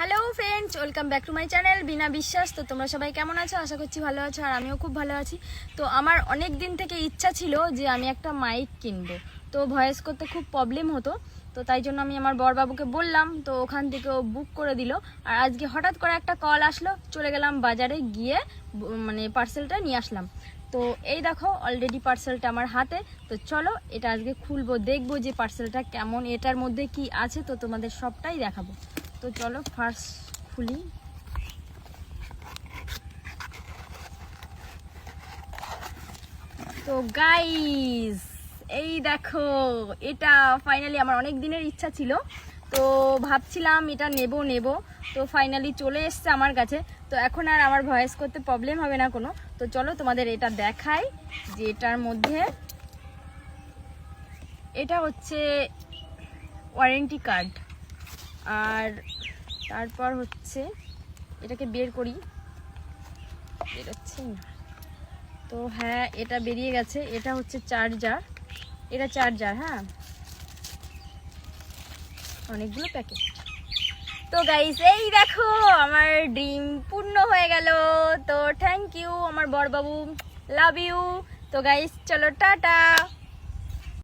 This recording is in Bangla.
Hello friends welcome back to my channel বিনা বিশ্বাস তো তোমরা সবাই কেমন আছো? আশা করছি ভালো আছো আর আমিও খুব ভালো আছি। তো আমার অনেক দিন থেকে ইচ্ছা ছিল যে আমি একটা মাইক কিনবো। তো ভয়েস করতে খুব প্রবলেম হতো। তো তাই জন্য আমি আমার বরবাবুকে বললাম, তো ওখান থেকে ও বুক করে দিল। আর আজকে হঠাৎ করে একটা কল আসলো, চলে গেলাম বাজারে গিয়ে মানে পার্সেলটা নিয়ে আসলাম। তো এই দেখো অলরেডি পার্সেলটা আমার হাতে। তো চলো, এটা আজকে খুলবো, দেখব যে পার্সেলটা কেমন, এটার মধ্যে কি আছে। তো তোমাদের সবটাই দেখাবো। তো চলো ফার্স্ট খুলি। তো গাইস এই দেখো, এটা ফাইনালি আমার অনেক দিনের ইচ্ছা ছিল। তো ভাবছিলাম এটা নেব নেব। তো ফাইনালি চলে এসছে আমার কাছে। তো এখন আর আমার ভয়েস করতে প্রবলেম হবে না কোনো। তো চলো তোমাদের এটা দেখাই যে এটার মধ্যে এটা হচ্ছে ওয়ারেন্টি কার্ড আর তারপর হচ্ছে এটাকে বের করি। বেরোচ্ছে তো হ্যাঁ এটা বেরিয়ে গেছে। এটা হচ্ছে চার্জার। এটা চার্জার হ্যাঁ? অনেকগুলো প্যাকেট। তো গাইস এই দেখো, আমার ড্রিম পূর্ণ হয়ে গেল। তো থ্যাংক ইউ আমার বরবাবু। লাভ ইউ তো গাইস চলো, টাটা।